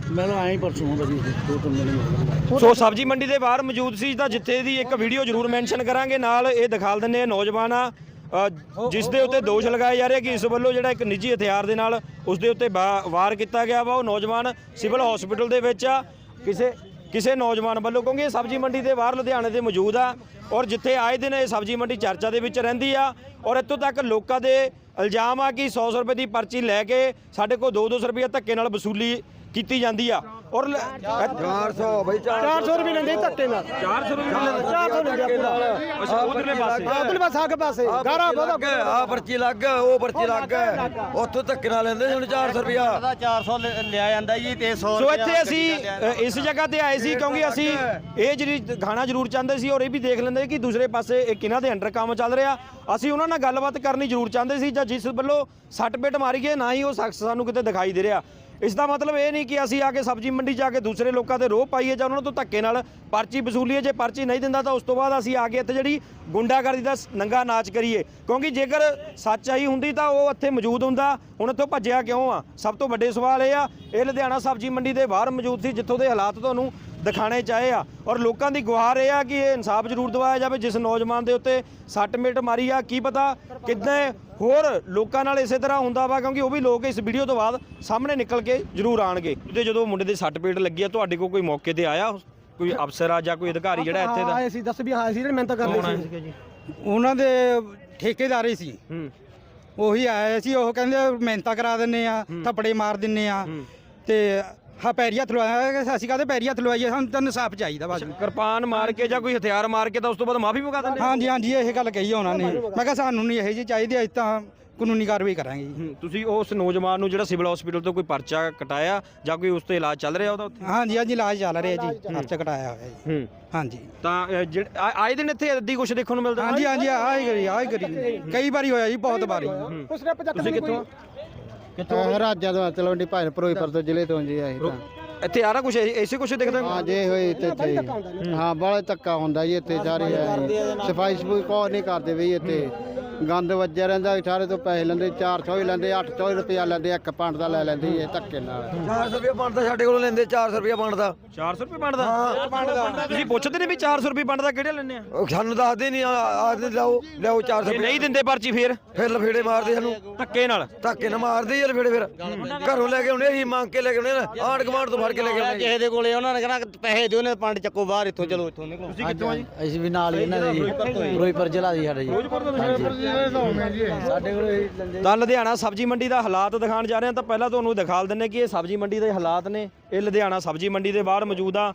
ਮੈਂ ਆਇਆ ਹੀ ਪਰਸੋਂ ਬਜੀ ਦੋ ਤਿੰਨ ਦਿਨ ਸੋ ਸਬਜ਼ੀ ਮੰਡੀ ਦੇ ਬਾਹਰ ਮੌਜੂਦ ਸੀ ਤਾਂ ਜਿੱਥੇ ਦੀ ਇੱਕ ਵੀਡੀਓ ਜ਼ਰੂਰ ਮੈਂਸ਼ਨ ਕਰਾਂਗੇ। ਨਾਲ ਇਹ ਦਿਖਾਲ ਦਿੰਨੇ ਆ ਨੌਜਵਾਨ ਆ ਅ, ਜਿਸ ਦੇ ਉੱਤੇ ਦੋਸ਼ ਲਗਾਏ ਜਾ ਰਹੇ ਕਿ ਇਸ ਵੱਲੋਂ ਜਿਹੜਾ ਇੱਕ ਨਿੱਜੀ ਹਥਿਆਰ ਦੇ ਨਾਲ ਉਸ ਦੇ ਉੱਤੇ ਵਾ ਵਾਰ ਕੀਤਾ ਗਿਆ ਵਾ। ਉਹ ਨੌਜਵਾਨ ਸਿਵਲ ਹਸਪੀਟਲ ਦੇ ਵਿੱਚ ਆ। ਕਿਸੇ ਕਿਸੇ ਨੌਜਵਾਨ ਵੱਲੋਂ ਕਿਉਂਕਿ ਇਹ ਸਬਜ਼ੀ ਮੰਡੀ ਦੇ ਬਾਹਰ ਲੁਧਿਆਣੇ ਦੇ ਮੌਜੂਦ ਆ ਔਰ ਜਿੱਥੇ ਆਏ ਦਿਨ ਇਹ ਸਬਜ਼ੀ ਮੰਡੀ ਚਰਚਾ ਦੇ ਵਿੱਚ ਰਹਿੰਦੀ ਆ ਔਰ ਇੱਥੋਂ ਤੱਕ ਲੋਕਾਂ ਦੇ ਇਲਜ਼ਾਮ ਆ ਕਿ 100 ਰੁਪਏ ਦੀ ਪਰਚੀ ਲੈ ਕੇ ਸਾਡੇ ਕੋਲ 2-200 ਰੁਪਏ ਧੱਕੇ ਨਾਲ ਵਸੂਲੀ ਕੀਤੀ ਜਾਂਦੀ ਆ। ਔਰ 400 ਬਈ 400 ਰੁਪਏ ਲੈਂਦੇ ਧੱਕੇ ਨਾਲ। 400 ਰੁਪਏ 400 ਲੈਂਦੇ ਅੱਛਾ ਉਧਰਲੇ ਪਾਸੇ। ਉਧਰ ਬਸ ਆਗੇ ਪਾਸੇ। ਗਾਰਾ ਬਹੁਤ ਆ ਪਰਚੀ ਲੱਗ ਉਹ ਪਰਚੀ ਲੱਗ ਉੱਥੋਂ ਧੱਕੇ ਨਾਲ ਲੈਂਦੇ ਹੁਣ 400 ਰੁਪਿਆ ਦਾ 400 ਲਿ- ਲਿਆ ਜਾਂਦਾ ਜੀ ਤੇ 100 ਸੋ ਇੱਥੇ ਅਸੀਂ ਇਸ ਜਗ੍ਹਾ ਤੇ ਆਏ ਸੀ ਕਿਉਂਕਿ ਅਸੀਂ ਇਹ ਜਿਹੜੀ ਖਾਣਾ ਜ਼ਰੂਰ ਚਾਹੁੰਦੇ ਸੀ ਔਰ ਇਹ ਵੀ ਦੇਖ ਲੈਂਦੇ ਕਿ ਦੂਸਰੇ ਪਾਸੇ ਇਹ ਕਿਹਨਾਂ ਦੇ ਅੰਡਰ ਕੰਮ ਚੱਲ ਰਿਹਾ। ਅਸੀਂ ਉਹਨਾਂ ਨਾਲ ਗੱਲਬਾਤ ਕਰਨੀ ਜ਼ਰੂਰ ਚਾਹੁੰਦੇ ਸੀ ਜਾਂ ਜਿਸ ਵੱਲੋਂ ਸੱਟ ਪੇਟ ਮਾਰੀ ਗਏ ਨਾ ਹੀ ਉਹ ਸ਼ਖਸ ਸਾਨੂੰ ਕਿਤੇ ਦਿਖਾਈ ਦੇ ਰਿਹਾ। ਇਸ ਦਾ ਮਤਲਬ ਇਹ ਨਹੀਂ ਕਿ ਅਸੀਂ ਆ ਕੇ ਸਬਜ਼ੀ ਮੰਡੀ ਜਾ ਕੇ ਦੂਸਰੇ ਲੋਕਾਂ ਤੇ ਰੋਹ ਪਾਈਏ ਜਾਂ ਉਹਨਾਂ ਤੋਂ ਧੱਕੇ ਨਾਲ ਪਰਚੀ ਵਸੂਲੀਏ, ਜੇ ਪਰਚੀ ਨਹੀਂ ਦਿੰਦਾ ਤਾਂ ਉਸ ਤੋਂ ਬਾਅਦ ਅਸੀਂ ਆ ਕੇ ਇੱਥੇ ਜਿਹੜੀ ਗੁੰਡਾਗਰਦੀ ਦਾ ਨੰਗਾ ਨਾਚ ਕਰੀਏ। ਕਿਉਂਕਿ ਜੇਕਰ ਸੱਚਾਈ ਹੁੰਦੀ ਤਾਂ ਉਹ ਇੱਥੇ ਮੌਜੂਦ ਹੁੰਦਾ। ਹੁਣ ਇੱਥੋਂ ਭੱਜਿਆ ਕਿਉਂ ਆ? ਸਭ ਤੋਂ ਵੱਡੇ ਸਵਾਲ ਇਹ ਆ, ਇਹ ਲੁਧਿਆਣਾ ਸਬਜ਼ੀ ਮੰਡੀ ਦੇ ਬਾਹਰ ਮੌਜੂਦ ਸੀ, ਜਿੱਥੋਂ ਦੇ ਹਾਲਾਤ ਤੁਹਾਨੂੰ ਦਿਖਾਣੇ ਚਾਹੇ ਆ। ਔਰ ਲੋਕਾਂ ਦੀ ਗੁਹਾਰ ਇਹ ਆ ਕਿ ਇਹ ਇਨਸਾਫ ਜ਼ਰੂਰ ਦਿਵਾਇਆ ਜਾਵੇ ਜਿਸ ਨੌਜਵਾਨ ਦੇ ਉੱਤੇ ਸੱਟ ਮੇਟ ਮਾਰੀ ਆ। ਕੀ ਪਤਾ ਕਿੱਦਾਂ ਹੋਰ ਲੋਕਾਂ ਨਾਲ ਇਸੇ ਤਰ੍ਹਾਂ ਹੁੰਦਾ ਵਾ ਕਿਉਂਕਿ ਉਹ ਵੀ ਲੋਕ ਇਸ ਵੀਡੀਓ ਤੋਂ ਬਾਅਦ ਸਾਹਮਣੇ ਨਿਕਲ ਕੇ ਜ਼ਰੂਰ ਆਣਗੇ ਤੇ ਜਦੋਂ ਮੁੰਡੇ ਦੇ ਸੱਟ ਪੇਟ ਲੱਗੀ ਆ ਤੁਹਾਡੇ ਕੋਲ ਕੋਈ ਮੌਕੇ ਤੇ ਆਇਆ? ਕੋਈ ਅਫਸਰ ਆ ਜਾਂ ਕੋਈ ਅਧਿਕਾਰੀ ਜਿਹੜਾ ਇੱਥੇ ਦਾ? ਆਏ ਸੀ ਦੱਸ ਵੀ ਆਏ ਸੀ ਮੈਂ ਤਾਂ ਕਰ ਲਈ ਸੀ। ਉਹਨਾਂ ਦੇ ਠੇਕੇਦਾਰ ਹੀ ਸੀ। ਉਹੀ ਆਏ ਸੀ ਉਹ ਕਹਿੰਦੇ ਮਿਹਨਤਾਂ ਕਰਾ ਦਿੰਨੇ ਆ ਥੱਪੜੇ ਮਾਰ ਦਿੰਨੇ ਆ। ਤੇ ਹਾਂ ਪੈਰੀ ਹੱਥ ਲਵਾਇਆ ਅਸੀਂ ਕਾਹਦੇ ਪੈਰੀ ਹੱਥ ਲਵਾਈਏ ਸਾਨੂੰ ਤਾਂ ਇਨਸਾਫ ਚਾਹੀਦਾ ਬਸ। ਕਿਰਪਾਨ ਮਾਰ ਕੇ ਜਾਂ ਕੋਈ ਹਥਿਆਰ ਮਾਰ ਕੇ ਤਾਂ ਉਸ ਤੋਂ ਬਾਅਦ ਮਾਫੀ ਮੰਗਾ ਦਿੰਦੇ ਹਾਂਜੀ ਹਾਂਜੀ ਇਹ ਗੱਲ ਕਹੀ ਆ ਉਹਨਾਂ ਨੇ। ਮੈਂ ਕਿਹਾ ਸਾਨੂੰ ਨਹੀਂ ਇਹ ਜੀ ਚਾਹੀਦੀ ਅਸੀਂ ਤਾਂ ਕਾਨੂੰਨੀ ਕਾਰਵਾਈ ਕਰਾਂਗੇ ਜੀ। ਹੂੰ, ਤੁਸੀਂ ਉਸ ਨੌਜਵਾਨ ਨੂੰ ਜਿਹੜਾ ਸਿਵਲ ਹਸਪੀਟਲ ਤੋਂ ਕੋਈ ਪਰਚਾ ਕਟਾਇਆ ਜਾਂ ਕੋਈ ਉਸ ਤੇ ਇਲਾਜ ਚੱਲ ਰਿਹਾ ਉਹਦਾ ਉੱਥੇ? ਹਾਂਜੀ ਹਾਂਜੀ ਇਲਾਜ ਚੱਲ ਰਿਹਾ ਜੀ ਖਰਚ ਕਟਾਇਆ ਹੋਇਆ ਜੀ। ਹੂੰ। ਹਾਂਜੀ। ਤਾਂ ਅ, ਜਿਹੜੇ ਆ- ਆਏ ਦਿਨ ਇੱਥੇ ਅੱਧੀ ਕੁਛ ਦੇਖਣ ਨੂੰ ਮਿਲਦਾ? ਹਾਂਜੀ ਹਾਂਜੀ ਆਹ ਹੀ ਕਰੀ ਆਹ ਹੀ ਕਰੀ। ਕਈ ਵਾਰੀ ਹੋਇਆ ਜੀ ਬਹੁਤ ਵਾਰੀ। ਤੁਸੀਂ ਕਿੱਥੋਂ? ਅਹ ਰਾਜਾ ਤੋਂ ਤਲਵੰਡੀ ਭਾਈ ਫਿਰੋਜ਼ਪੁਰ ਤੋਂ ਜ਼ਿਲ੍ਹੇ ਤੋਂ ਜੀ ਅਸੀਂ ਤਾਂ। ਇੱਥੇ ਆ ਕੁਛ? ਐਸੇ ਕੁਛ ਦਿਖਦਾ ਹਾਂ? ਜੇ ਹੋਏ ਇੱਥੇ ਇੱਥੇ ਹਾਂ। ਬੜਾ ਧੱਕਾ ਹੁੰਦਾ ਜੀ ਇੱਥੇ ਸਾਰੇ ਸਫ਼ਾਈ ਸਫੂਈ ਕੋਈ ਨਹੀਂ ਕਰਦੇ ਵੀ ਇੱਥੇ। ਗੰਦ ਵੱਜਿਆ ਰਹਿੰਦਾ ਸਾਰੇ ਤੋਂ ਪੈਸੇ ਲੈਂਦੇ 400 ਹੀ ਲੈਂਦੇ 800 ਰੁਪਇਆ ਲੈਂਦੇ ਇੱਕ ਪੰਡ ਦਾ ਲੈ ਲੈਂਦੇ ਜੀ ਇਹ ਧੱਕੇ ਨਾਲ। 400 ਰੁਪਏ ਬਣਦਾ ਸਾਡੇ ਕੋਲੋਂ ਲੈਂਦੇ 400 ਰੁਪਏ ਬਣਦਾ 400 ਰੁਪਏ ਬਣਦਾ ਤੁਸੀਂ ਪੁੱਛਦੇ ਨੇ ਵੀ 400 ਰੁਪਏ ਬਣਦਾ ਕਿਹੜੇ ਲੈਣੇ ਆ? ਉਹ ਸਾਨੂੰ ਦੱਸਦੇ ਨਹੀਂ ਆਖਦੇ ਲਿਆਓ ਲਿਆਓ 400 ਜੇ ਨਹੀਂ ਦਿੰਦੇ ਪਰਚੀ ਫੇਰ? ਫਿਰ ਲਫੇੜੇ ਮਾਰਦੇ ਸਾਨੂੰ। ਧੱਕੇ ਨਾਲ। ਧੱਕੇ ਨਾ ਮਾਰਦੇ ਯਾਰ ਲਫੇੜੇ ਫਿਰ। ਘਰੋਂ ਲੈ ਕੇ ਆਉਣੇ ਅਸੀਂ ਮੰਗ ਕੇ ਲੈ ਕੇ ਆਉਣੇ ਨਾ ਆਂਢ ਗੁਆਂਢ ਤੋਂ ਫੜ ਕੇ ਲੈ ਕੇ ਆਉਣੇ ਕਿਸੇ ਦੇ ਕੋਲੇ ਉਹਨਾਂ ਨੇ ਕਹਿਣਾ ਪੈਸੇ ਦਿਓ ਨੇ ਪੰਡ ਚੱਕੋ ਬਾਹਰ ਇੱਥੋਂ ਚਲੋ ਇੱਥੋਂ ਨਿਕਲੋ। ਤੁਸੀਂ ਕਿੱਥੋਂ ਆ ਜੀ? ਅਸੀਂ ਵੀ ਨਾਲ ਹੀ ਇਹਨਾਂ ਦੇ ਫਿਰੋਜ਼ਪੁਰ ਜ਼ਿਲ੍ਹਾ ਦੀ ਸਾਡਾ ਜੀ। ਸਾਡੇ ਕੋਲ ਤਾਂ ਲੁਧਿਆਣਾ ਸਬਜ਼ੀ ਮੰਡੀ ਦਾ ਹਾਲਾਤ ਦਿਖਾਣ ਜਾ ਰਹੇ ਹਾਂ ਤਾਂ ਪਹਿਲਾਂ ਤੁਹਾਨੂੰ ਦਿਖਾ ਦਿੰਨੇ ਕਿ ਇਹ ਸਬਜ਼ੀ ਮੰਡੀ ਦੇ ਹਾਲਾਤ ਨੇ। ਇਹ ਲੁਧਿਆਣਾ ਸਬਜ਼ੀ ਮੰਡੀ ਦੇ ਬਾਹਰ ਮੌਜੂਦ ਆ।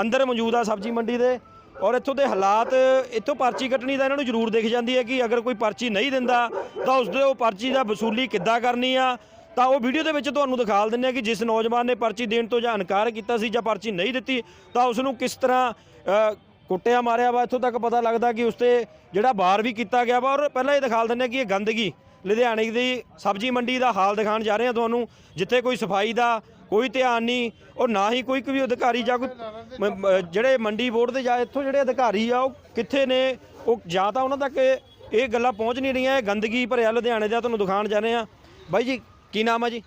ਅੰਦਰ ਮੌਜੂਦ ਆ ਸਬਜ਼ੀ ਮੰਡੀ ਦੇ। ਔਰ ਇੱਥੋਂ ਦੇ ਹਾਲਾਤ ਇੱਥੋਂ ਪਰਚੀ ਕੱਟਣੀ ਦਾ ਇਹਨਾਂ ਨੂੰ ਜ਼ਰੂਰ ਦਿਖ ਜਾਂਦੀ ਹੈ ਕਿ ਅਗਰ ਕੋਈ ਪਰਚੀ ਨਹੀਂ ਦਿੰਦਾ ਤਾਂ ਉਸ ਦੇ ਉਹ ਪਰਚੀ ਦਾ ਵਸੂਲੀ ਕਿੱਦਾਂ ਕਰਨੀ ਆ? ਤਾਂ ਉਹ ਵੀਡੀਓ ਦੇ ਵਿੱਚ ਤੁਹਾਨੂੰ ਦਿਖਾ ਦਿੰਨੇ ਆ ਕਿ ਜਿਸ ਨੌਜਵਾਨ ਨੇ ਪਰਚੀ ਦੇਣ ਤੋਂ ਜਾਂ ਇਨਕਾਰ ਕੀਤਾ ਸੀ ਜਾਂ ਪਰਚੀ ਨਹੀਂ ਦਿੱਤੀ, ਤਾਂ ਉਸ ਨੂੰ ਕਿਸ ਤਰ੍ਹਾਂ ਕੁੱਟਿਆ ਮਾਰਿਆ ਵਾ, ਇੱਥੋਂ ਤੱਕ ਪਤਾ ਲੱਗਦਾ ਕਿ ਉਸ ਤੇ ਜਿਹੜਾ ਬਾਰ ਵੀ ਕੀਤਾ ਗਿਆ ਵਾ। ਔਰ ਪਹਿਲਾਂ ਇਹ ਦਿਖਾ ਦਿੰਦੇ ਹਾਂ ਕਿ ਇਹ ਗੰਦਗੀ ਲੁਧਿਆਣੇ ਦੀ ਸਬਜ਼ੀ ਮੰਡੀ ਦਾ ਹਾਲ ਦਿਖਾਉਣ ਜਾ ਰਹੇ ਹਾਂ ਤੁਹਾਨੂੰ, ਜਿੱਥੇ ਕੋਈ ਸਫ਼ਾਈ ਦਾ ਕੋਈ ਧਿਆਨ ਨਹੀਂ, ਔਰ ਨਾ ਹੀ ਕੋਈ ਕੋਈ ਅਧਿਕਾਰੀ ਜਾਂ ਕੋਈ ਜਿਹੜੇ ਮੰਡੀ ਬੋਰਡ ਦੇ ਜਾਂ ਇੱਥੋਂ ਜਿਹੜੇ ਅਧਿਕਾਰੀ ਆ, ਉਹ ਕਿੱਥੇ ਨੇ, ਉਹ ਜਾਂ ਤਾਂ ਉਹਨਾਂ ਤੱਕ ਇਹ- ਗੱਲਾਂ ਪਹੁੰਚ ਨਹੀਂ ਰਹੀਆਂ, ਇਹ ਗੰਦਗੀ ਭਰਿਆ ਲੁਧਿਆਣੇ ਦਾ ਤੁਹਾਨੂੰ ਦਿਖਾਉਣ ਜਾ ਰਹੇ ਹਾਂ। ਬਾਈ ਜੀ ਕੀ ਨਾਮ ਆ ਜੀ?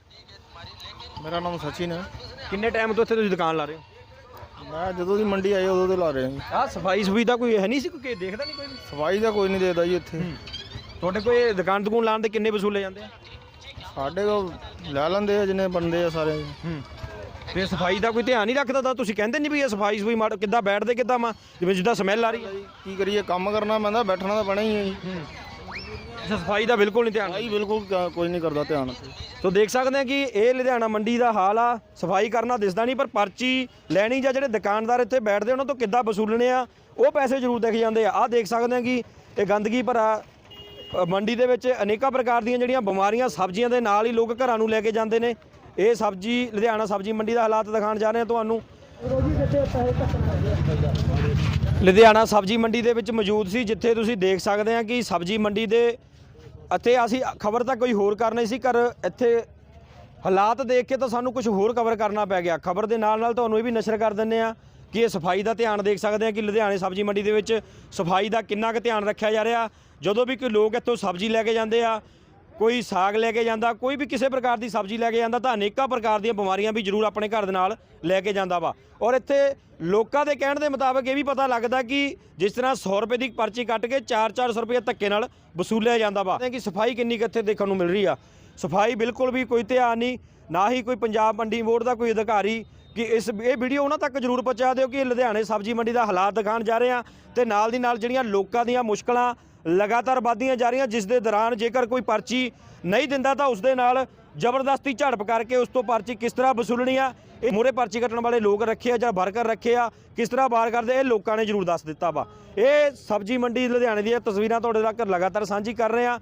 ਮੇਰਾ ਨਾਮ ਸਚਿਨ ਹੈ। ਕਿੰਨੇ ਟਾਈਮ ਤੋਂ ਇੱਥੇ ਤੁਸੀਂ ਦੁਕਾਨ ਲਾ ਰਹੇ ਹੋ? ਮੈਂ ਜਦੋਂ ਦੀ ਮੰਡੀ ਆਈ ਉਦੋਂ ਦੇ ਲਾ ਰਹੇ ਹਾਂ ਜੀ। ਆਹ ਸਫ਼ਾਈ ਸੁਵੀ ਦਾ ਕੋਈ ਹੈ ਨਹੀਂ ਸੀ ਕੋਈ ਦੇਖਦਾ ਨਹੀਂ ਕੋਈ ਵੀ? ਸਫ਼ਾਈ ਦਾ ਕੋਈ ਨਹੀਂ ਦੇਦਾ ਜੀ ਇੱਥੇ। ਤੁਹਾਡੇ ਕੋਈ ਦੁਕਾਨ ਦੁਕਾਨ ਲਾਉਣ ਦੇ ਕਿੰਨੇ ਵਸੂਲੇ ਜਾਂਦੇ ਆ? ਸਾਡੇ ਕੋਲ ਲੈ ਲੈਂਦੇ ਆ ਜਿੰਨੇ ਬੰਦੇ ਆ ਸਾਰੇ। ਤੇ ਸਫ਼ਾਈ ਦਾ ਕੋਈ ਧਿਆਨ ਨਹੀਂ ਰੱਖਦਾ ਤਾਂ ਤੁਸੀਂ ਕਹਿੰਦੇ ਨਹੀਂ ਵੀ ਇਹ ਸਫ਼ਾਈ ਸੁਈ ਮਾੜ ਕਿੱਦਾਂ ਬੈਠਦੇ ਕਿੱਦਾਂ ਮਾ ਜਿਵੇਂ ਜਿੱਦਾਂ ਸਮੈਲ ਆ ਰਹੀ ਹੈ। ਕੀ ਕਰੀਏ ਕੰਮ ਕਰਨਾ ਪੈਂਦਾ ਬੈਠਣਾ ਤਾਂ ਪੈਣਾ ਹੀ ਹੈ ਜੀ। ਅੱਛਾ ਸਫ਼ਾਈ ਦਾ ਬਿਲਕੁਲ ਨਹੀਂ ਧਿਆਨ ਸਫ਼ਾਈ ਬਿਲਕੁਲ ਕ- ਕੋਈ ਨਹੀਂ ਕਰਦਾ ਧਿਆਨ ਤੋ ਦੇਖ ਸਕਦੇ ਆ ਕਿ ਇਹ ਲੁਧਿਆਣਾ ਮੰਡੀ ਦਾ ਹਾਲ ਆ ਸਫ਼ਾਈ ਕਰਨਾ ਦਿਸਦਾ ਨਹੀਂ ਪਰ ਪਰਚੀ ਲੈਣੀ ਜਾਂ ਜਿਹੜੇ ਦੁਕਾਨਦਾਰ ਇੱਥੇ ਬੈਠਦੇ ਉਹਨਾਂ ਤੋਂ ਕਿੱਦਾਂ ਵਸੂਲਣੇ ਆ ਉਹ ਪੈਸੇ ਜ਼ਰੂਰ ਦਿਖ ਜਾਂਦੇ ਆ। ਆਹ ਦੇਖ ਸਕਦੇ ਆ ਕਿ ਇਹ ਗੰਦਗੀ ਭਰਾ ਅ, ਮੰਡੀ ਦੇ ਵਿੱਚ ਅਨੇਕਾਂ ਪ੍ਰਕਾਰ ਦੀਆਂ ਜਿਹੜੀਆਂ ਬਿਮਾਰੀਆਂ ਸਬਜ਼ੀਆਂ ਦੇ ਨਾਲ ਹੀ ਲੋਕ ਘਰਾਂ ਨੂੰ ਲੈ ਕੇ ਜਾਂਦੇ ਨੇ। ਇਹ ਸਬਜ਼ੀ ਲੁਧਿਆਣਾ ਸਬਜ਼ੀ ਮੰਡੀ ਦਾ ਹਾਲਾਤ ਦਿਖਾਉਣ ਜਾ ਰਹੇ ਆ ਤੁਹਾਨੂੰ। ਲੁਧਿਆਣਾ ਸਬਜ਼ੀ ਮੰਡੀ ਦੇ ਵਿੱਚ ਮੌਜੂਦ ਸੀ ਜਿੱਥੇ ਤੁਸੀਂ ਦੇਖ ਸਕਦੇ ਆ ਕਿ ਸਬਜ਼ੀ ਮੰਡੀ ਦੇ ਅਤੇ ਅਸੀਂ ਖਬਰ ਤਾਂ ਕੋਈ ਹੋਰ ਕਰਨੀ ਸੀ ਕਰ ਇੱਥੇ ਹਾਲਾਤ ਦੇਖ ਕੇ ਤਾਂ ਸਾਨੂੰ ਕੁਝ ਹੋਰ ਕਵਰ ਕਰਨਾ ਪੈ ਗਿਆ। ਖਬਰ ਦੇ ਨਾਲ ਨਾਲ ਤੁਹਾਨੂੰ ਇਹ ਵੀ ਨਸ਼ਰ ਕਰ ਦਿੰਨੇ ਆ ਕਿ ਇਹ ਸਫ਼ਾਈ ਦਾ ਧਿਆਨ ਦੇਖ ਸਕਦੇ ਆ ਕਿ ਲੁਧਿਆਣੇ ਸਬਜ਼ੀ ਮੰਡੀ ਦੇ ਵਿੱਚ ਸਫ਼ਾਈ ਦਾ ਕਿੰਨਾ ਕੁ ਧਿਆਨ ਰੱਖਿਆ ਜਾ ਰਿਹਾ। ਜਦੋਂ ਵੀ ਕੋਈ ਲੋਕ ਇੱਥੋਂ ਸਬਜ਼ੀ ਲੈ ਕੇ ਜਾਂਦੇ ਆ, ਕੋਈ ਸਾਗ ਲੈ ਕੇ ਜਾਂਦਾ, ਕੋਈ ਵੀ ਕਿਸੇ ਪ੍ਰਕਾਰ ਦੀ ਸਬਜ਼ੀ ਲੈ ਕੇ ਜਾਂਦਾ, ਤਾਂ ਅਨੇਕਾਂ ਪ੍ਰਕਾਰ ਦੀਆਂ ਬਿਮਾਰੀਆਂ ਵੀ ਜ਼ਰੂਰ ਆਪਣੇ ਘਰ ਦੇ ਨਾਲ ਲੈ ਕੇ ਜਾਂਦਾ ਵਾ। ਔਰ ਇੱਥੇ ਲੋਕਾਂ ਦੇ ਕਹਿਣ ਦੇ ਮੁਤਾਬਕ ਇਹ ਵੀ ਪਤਾ ਲੱਗਦਾ ਕਿ ਜਿਸ ਤਰ੍ਹਾਂ 100 ਰੁਪਏ ਦੀ ਪਰਚੀ ਕੱਟ ਕੇ 4-400 ਰੁਪਏ ਧੱਕੇ ਨਾਲ ਵਸੂਲਿਆ ਜਾਂਦਾ ਵਾ। ਕਿ ਸਫ਼ਾਈ ਕਿੰਨੀ ਕੁ ਇੱਥੇ ਦੇਖਣ ਨੂੰ ਮਿਲ ਰਹੀ ਆ। ਸਫ਼ਾਈ ਬਿਲਕੁਲ ਵੀ ਕੋਈ ਧਿਆਨ ਨਹੀਂ, ਨਾ ਹੀ ਕੋਈ ਪੰਜਾਬ ਮੰਡੀ ਬੋਰਡ ਦਾ ਕੋਈ ਅਧਿਕਾਰੀ ਕਿ ਇਸ ਇਹ ਵੀਡੀਓ ਉਹਨਾਂ ਤੱਕ ਜ਼ਰੂਰ ਪਹੁੰਚਾ ਦਿਓ ਕਿ ਲੁਧਿਆਣੇ ਸਬਜ਼ੀ ਮੰਡੀ ਦਾ ਹਾਲਾਤ ਦਿਖਾਉਣ ਜਾ ਰਹੇ ਆ ਤੇ ਨਾਲ ਦੀ ਨਾਲ ਜਿਹੜੀਆਂ ਲੋਕਾਂ ਦੀਆਂ ਮੁਸ਼ਕਲਾਂ ਲਗਾਤਾਰ ਵਧਦੀਆਂ ਜਾ ਰਹੀਆਂ, ਜਿਸ ਦੇ ਦੌਰਾਨ ਜੇਕਰ ਕੋਈ ਪਰਚੀ ਨਹੀਂ ਦਿੰਦਾ ਤਾਂ ਉਸ ਦੇ ਨਾਲ ਜ਼ਬਰਦਸਤੀ ਝੜਪ ਕਰਕੇ ਉਸ ਤੋਂ ਪਰਚੀ ਕਿਸ ਤਰ੍ਹਾਂ ਵਸੂਲਣੀ ਆ ਇਹ ਮੂਹਰੇ ਪਰਚੀ ਕੱਟਣ ਵਾਲੇ ਲੋਕ ਰੱਖੇ ਆ ਜਾਂ ਵਰਕਰ ਰੱਖੇ ਆ? ਕਿਸ ਤਰ੍ਹਾਂ ਬਾਰ ਕਰਦੇ? ਇਹ ਲੋਕਾਂ ਨੇ ਜ਼ਰੂਰ ਦੱਸ ਦਿੱਤਾ ਵਾ। ਇਹ ਸਬਜ਼ੀ ਮੰਡੀ ਲੁਧਿਆਣੇ ਦੀਆਂ ਤਸਵੀਰਾਂ ਤੁਹਾਡੇ ਤੱਕ ਲਗਾਤਾਰ ਸਾਂਝੀ ਕਰ ਰਹੇ ਆ